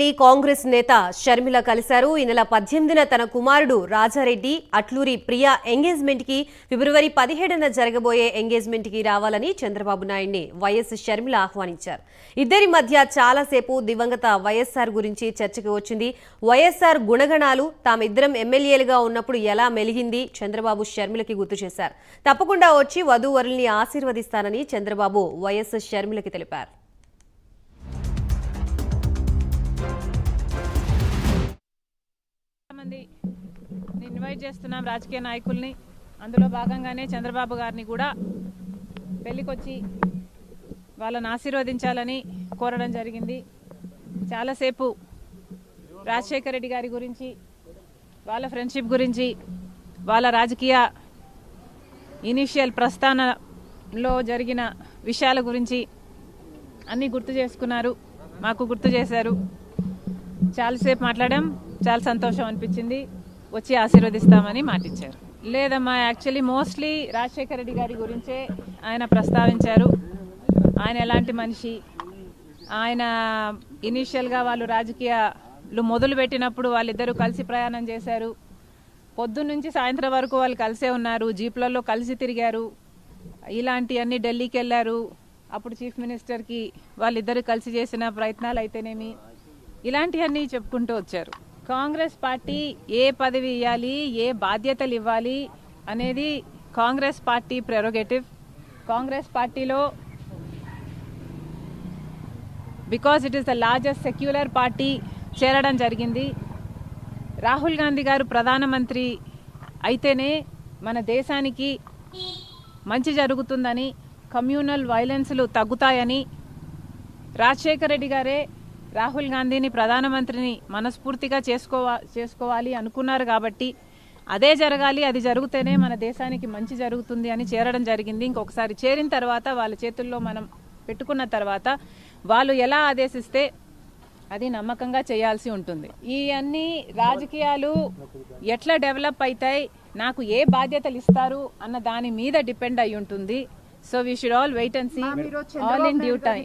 ని కాంగ్రెస్ నేత షర్మిల కలిశారు. ఈ నెల పద్దెనిమిదిన తన కుమారుడు రాజారెడ్డి అట్లూరి ప్రియా ఎంగేజ్మెంట్కి ఫిబ్రవరి పదిహేడున జరగబోయే ఎంగేజ్మెంట్కి రావాలని చంద్రబాబు నాయుడిని వైఎస్ షర్మిల ఆహ్వానించారు. ఇద్దరి మధ్య చాలాసేపు దివంగత వైఎస్ఆర్ గురించి చర్చకు వచ్చింది. వైఎస్ఆర్ గుణగణాలు తామిద్దరం ఎమ్మెల్యేలుగా ఉన్నప్పుడు ఎలా మెలిగింది చంద్రబాబు షర్మిలకి గుర్తు చేశారు. తప్పకుండా వచ్చి వధూవరుల్ని ఆశీర్వదిస్తానని చంద్రబాబు వైఎస్ షర్మిలకి తెలిపారు. మంది ఇన్వైట్ చేస్తున్నాం రాజకీయ నాయకుల్ని అందులో భాగంగానే చంద్రబాబు గారిని కూడా పెళ్ళికొచ్చి వాళ్ళని ఆశీర్వదించాలని కోరడం జరిగింది. చాలాసేపు రాజశేఖర రెడ్డి గారి గురించి వాళ్ళ ఫ్రెండ్షిప్ గురించి వాళ్ళ రాజకీయ ఇనీషియల్ ప్రస్థానంలో జరిగిన విషయాల గురించి అన్నీ గుర్తు చేసుకున్నారు. మాకు గుర్తు చేశారు. చాలాసేపు మాట్లాడాం. చాలా సంతోషం అనిపించింది. వచ్చి ఆశీర్వదిస్తామని మాటిచ్చారు. లేదమ్మా యాక్చువల్లీ మోస్ట్లీ రాజశేఖర రెడ్డి గారి గురించే ఆయన ప్రస్తావించారు. ఆయన ఎలాంటి మనిషి? ఆయన ఇనీషియల్గా వాళ్ళు రాజకీయాలు మొదలు పెట్టినప్పుడు వాళ్ళిద్దరూ కలిసి ప్రయాణం చేశారు. పొద్దున్నుంచి సాయంత్రం వరకు వాళ్ళు కలిసే ఉన్నారు. జీప్లలో కలిసి తిరిగారు. ఇలాంటివన్నీ ఢిల్లీకి వెళ్ళారు. అప్పుడు చీఫ్ మినిస్టర్కి వాళ్ళిద్దరూ కలిసి చేసిన ప్రయత్నాలు అయితేనేమి ఇలాంటివన్నీ చెప్పుకుంటూ వచ్చారు. కాంగ్రెస్ పార్టీ ఏ పదవి ఇవ్వాలి ఏ బాధ్యతలు ఇవ్వాలి అనేది కాంగ్రెస్ పార్టీ ప్రెరోగేటివ్. కాంగ్రెస్ పార్టీలో because it is the largest secular party చేరడం జరిగింది. రాహుల్ గాంధీ గారు ప్రధానమంత్రి అయితేనే మన దేశానికి మంచి జరుగుతుందని కమ్యూనల్ వైలెన్స్లు తగ్గుతాయని రాజశేఖర రెడ్డి గారే రాహుల్ గాంధీని ప్రధానమంత్రిని మనస్ఫూర్తిగా చేసుకోవా చేసుకోవాలి అనుకున్నారు కాబట్టి అదే జరగాలి అది జరిగితేనే మన దేశానికి మంచి జరుగుతుంది అని చేరడం జరిగింది. ఇంకొకసారి చేరిన తర్వాత వాళ్ళ చేతుల్లో మనం పెట్టుకున్న తర్వాత వాళ్ళు ఎలా ఆదేశిస్తే అది నమ్మకంగా చేయాల్సి ఉంటుంది. ఈ అన్ని రాజకీయాలు ఎట్లా డెవలప్ అవుతాయి నాకు ఏ బాధ్యతలు ఇస్తారు అన్న దాని మీద డిపెండ్ అయి ఉంటుంది. So we should all wait and see all in due time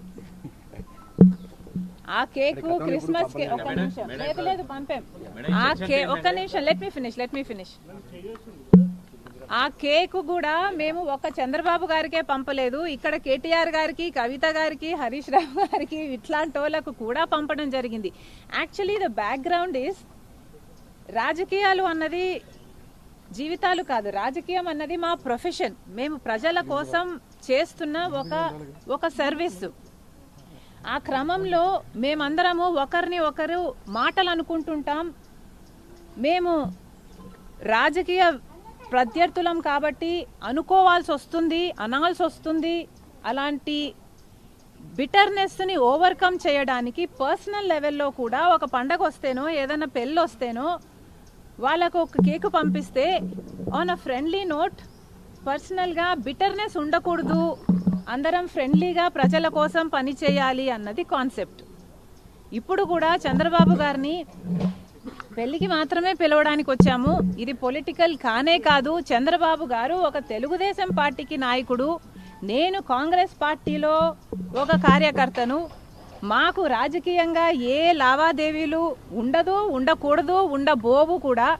ఆ కేక్ క్రిస్మస్ కే ఒక నిమిషం. లేదు లేదు పంపాం. ఆ కే ఒక్క నిమిషం let me finish let me finish ఆ కేక్ కూడా మేము ఒక చంద్రబాబు గారికే పంపలేదు. ఇక్కడ కేటీఆర్ గారికి కవిత గారికి హరీష్ రావు గారికి ఇట్లాంటి వాళ్ళకు కూడా పంపడం జరిగింది. యాక్చువల్లీ ద బ్యాక్గ్రౌండ్ ఈస్ రాజకీయాలు అన్నది జీవితాలు కాదు. రాజకీయం అన్నది మా ప్రొఫెషన్ మేము ప్రజల కోసం చేస్తున్న ఒక ఒక సర్వీస్ ఆ క్రమంలో మేమందరము ఒకరిని ఒకరు మాటలు అనుకుంటుంటాం మేము రాజకీయ ప్రత్యర్థులం కాబట్టి అనుకోవాల్సి వస్తుంది అనాల్సి వస్తుంది అలాంటి బిటర్నెస్ని ఓవర్కమ్ చేయడానికి పర్సనల్ లెవెల్లో కూడా ఒక పండగ వస్తేనో ఏదైనా పెళ్ళి వస్తేనో వాళ్ళకు ఒక కేక్ పంపిస్తే ఆన్ అ ఫ్రెండ్లీ నోట్ పర్సనల్గా బిటర్నెస్ ఉండకూడదు. అందరం ఫ్రెండ్లీగా ప్రజల కోసం పని చేయాలి అన్నది కాన్సెప్ట్. ఇప్పుడు కూడా చంద్రబాబు గారిని పెళ్ళికి మాత్రమే పిలవడానికి వచ్చాము. ఇది పొలిటికల్ కానే కాదు. చంద్రబాబు గారు ఒక తెలుగుదేశం పార్టీకి నాయకుడు. నేను కాంగ్రెస్ పార్టీలో ఒక కార్యకర్తను. మాకు రాజకీయంగా ఏ లావాదేవీలు ఉండదు ఉండకూడదు ఉండబోవు కూడా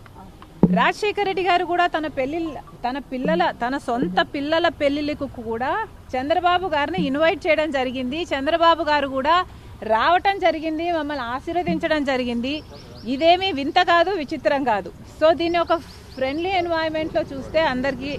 రాజశేఖర రెడ్డి గారు కూడా తన పెళ్ళి తన పిల్లల తన సొంత పిల్లల పెళ్ళిళ్ళకు కూడా చంద్రబాబు గారిని ఇన్వైట్ చేయడం జరిగింది. చంద్రబాబు గారు కూడా రావటం జరిగింది మమ్మల్ని ఆశీర్వదించడం జరిగింది. ఇదేమీ వింత కాదు విచిత్రం కాదు. సో దీన్ని ఒక ఫ్రెండ్లీ ఎన్వైరన్మెంట్లో చూస్తే అందరికీ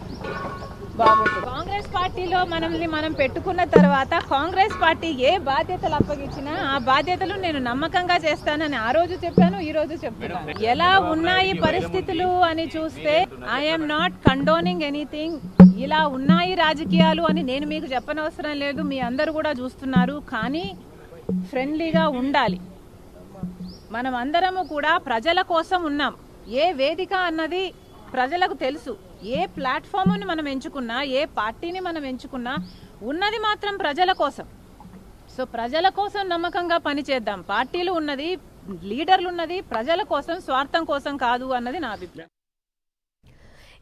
బాగుంటుంది. కాంగ్రెస్ పార్టీలో మనల్ని మనం పెట్టుకున్న తర్వాత కాంగ్రెస్ పార్టీ ఏ బాధ్యతలు అప్పగించినా ఆ బాధ్యతలు నేను నమ్మకంగా చేస్తానని ఆ రోజు చెప్పాను ఈ రోజు చెప్తున్నాను. ఎలా ఉన్నాయి పరిస్థితులు అని చూస్తే ఐఎమ్ నాట్ కండోనింగ్ ఎనీథింగ్ ఇలా ఉన్నాయి రాజకీయాలు అని నేను మీకు చెప్పనవసరం లేదు మీ అందరు కూడా చూస్తున్నారు కానీ ఫ్రెండ్లీగా ఉండాలి. మనం అందరము కూడా ప్రజల కోసం ఉన్నాం. ఏ వేదిక అన్నది ప్రజలకు తెలుసు. ఏ ప్లాట్ఫామ్ని మనం ఎంచుకున్నా ఏ పార్టీని మనం ఎంచుకున్నా ఉన్నది మాత్రం ప్రజల కోసం. సో ప్రజల కోసం నమ్మకంగా పనిచేద్దాం పార్టీలు ఉన్నది లీడర్లు ఉన్నది ప్రజల కోసం స్వార్థం కోసం కాదు అన్నది నా అభిప్రాయం.